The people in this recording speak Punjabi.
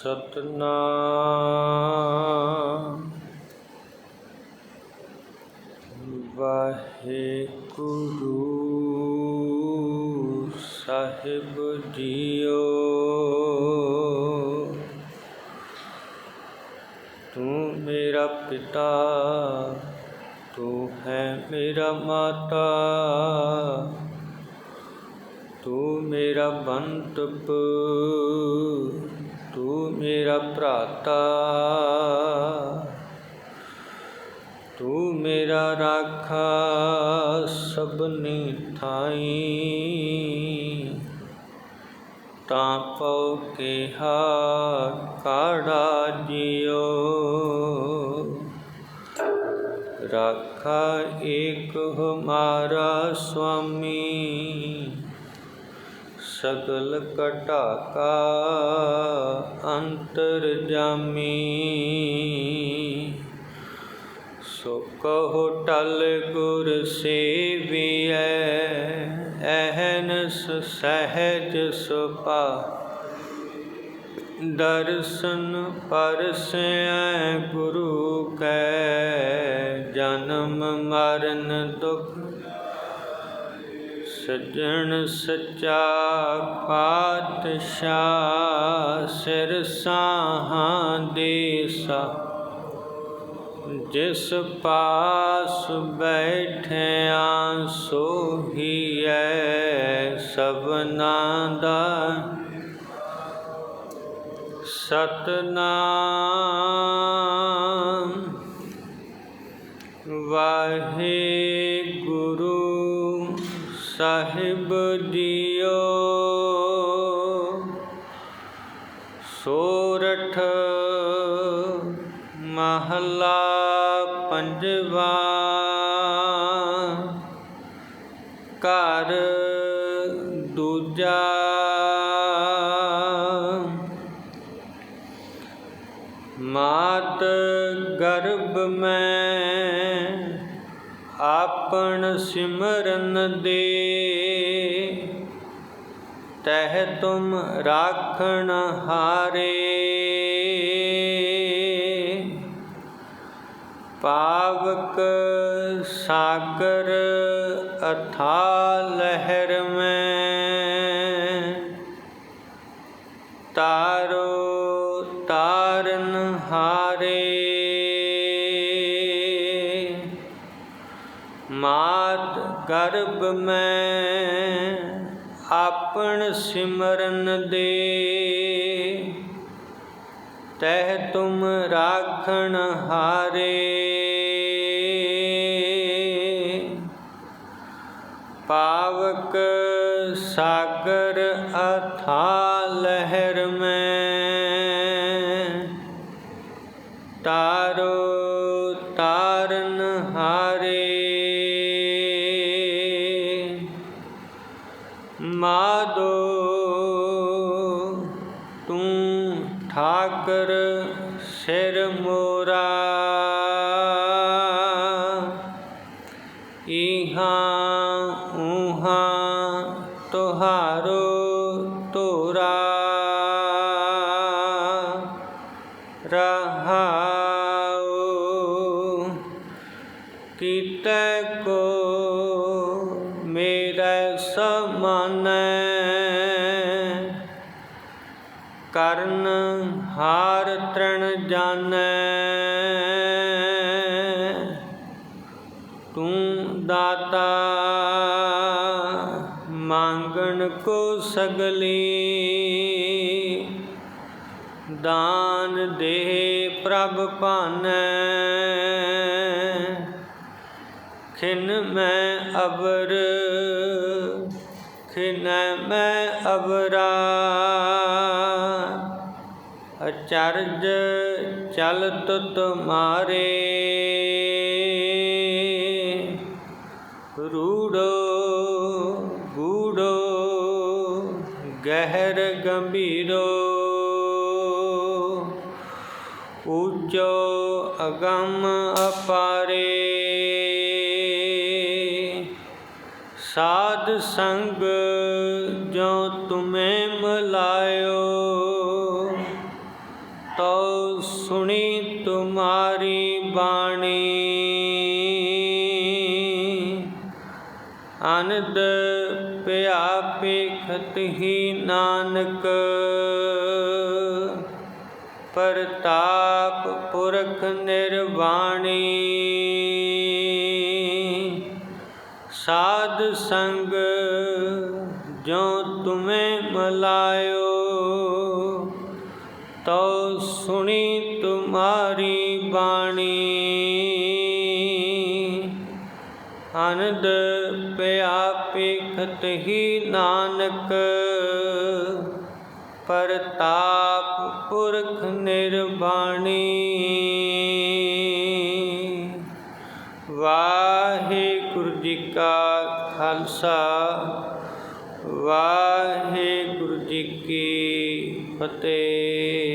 ਸਤਨਾਮ। ਵਾਹਿਗੁਰੂ ਸਾਹਿਬ ਜੀਓ। ਤੂੰ ਮੇਰਾ ਪਿਤਾ ਤੂੰ ਹੈ ਮੇਰਾ ਮਾਤਾ। ਤੂੰ ਮੇਰਾ ਬੰਤਪ ਤੂੰ ਮੇਰਾ ਭਰਾਤਾ। ਤੂੰ ਮੇਰਾ ਰਾਖਾ ਸਭਨੀ ਥਾਈ। ਤਾਂ ਪਉ ਕਿਹਾ, ਕਾੜਾ ਜਿਉ। ਰਾਖਾ ਏਕ ਹਮਾਰਾ ਸੁਆਮੀ ਸਗਲ ਕਟਾਕਾ ਅੰਤਰ ਜਾਮੀ। ਸੋ ਕਹੋ ਟਲ ਗੁਰ ਸੇਵੀਐ ਅਹਨਸ ਸਹਿਜ ਸੁਪਾ ਦਰਸ਼ਨ ਪਰਸੈ ਗੁਰੂ ਸਜਣ ਸਚਾ ਪਾਤਸ਼ਾਹ ਸਿਰ ਸਾਹਾਂ ਦੇਸਾ ਜਿਸ ਪਾਸ ਬੈਠਿਆ ਸੋਹੀਐ ਸਭਨਾ ਦਾ। ਸਤਨਾਮ ਵਾਹਿਗੁਰੂ। ਸਾਹਿਬ ਜੀਓ ਸੋਰਠ ਮਹਲਾ ਪੰਜਵਾ। ਘਰ ਦੂਜਾ। ਮਾਤ ਗਰਭ ਮੈਂ ਆਪਣ ਸਿਮਰਨ ਦੇ। ਤਹ ਤੁਮ ਰਾਖਣ ਹਾਰੇ। ਪਾਵਕ ਸਾਗਰ ਅਥਾ ਲਹਿਰ ਮੈਂ। ਤਾ ਮਾਤ ਗਰਭ ਮੈਂ ਆਪਣ ਸਿਮਰਨ ਦੇ। ਤਹ ਤੁਮ ਰਾਖਣ ਹਾਰੇ। ਪਾਵਕ ਸਾਗਰ ਅਥਾ ਲਹਿਰ ਮੈਂ ਮਾਦੋ ਤੂੰ ਠਾਕਰ ਸਿਰ ਮੋਰਾ। ਇਹਾਂ ਉਹਾਂ ਤੁਹਾਰੋ ਤੋਰਾ ਰਹਾਉ ਕੀਤੈ ਕੋ ਕਰਨ ਹਾਰ ਤ੍ਰਣ ਜਾਣੈ। ਤੂੰ ਦਾਤਾ ਮੰਗਣ ਕੋ ਸਗਲੀ, ਦਾਨ ਦੇ ਪ੍ਰਭ ਭਾਨੈ। ਖਿਨ ਮੈਂ ਅਬਰ ਖਿਨ ਮੈਂ ਅਬਰਾ ਅਚਰਜ ਚਲਤ ਤੁਮਾਰੇ। ਰੂੜੋ, ਗੂੜੋ, ਗਹਿਰ ਗੰਭੀਰੋ। ਉੱਚੋ ਅਗੰਮ ਅਪਾਰੇ। ਸਾਧ ਸੰਗ ਜੋ ਤੁਮੇ ਮਿਲਾਇਓ ਸੁਣੀ ਤੁਮਾਰੀ ਬਾਣੀ। ਅਨੰਦ ਪਿਆ ਪੇਖਤ ਹੀ ਨਾਨਕ। ਪ੍ਰਤਾਪ ਪੁਰਖ ਨਿਰਵਾਣੀ। ਸਾਧ ਸੰਗ ਜੋ ਤੁਮੇ ਮਲਾਇਓ, ਤਉ ਸੁਣੀ ਮਾਰੀ ਬਾਣੀ। ਅਨੰਦ ਪਿਆ ਪੇਖਤ ਹੀ ਨਾਨਕ, ਪ੍ਰਤਾਪ ਪੁਰਖ ਨਿਰਵਾਣੀ ਵਾਹਿਗੁਰੂ ਜੀ ਕਾ ਖਾਲਸਾ, ਵਾਹਿਗੁਰੂ ਜੀ ਕੀ ਫਤਿਹ।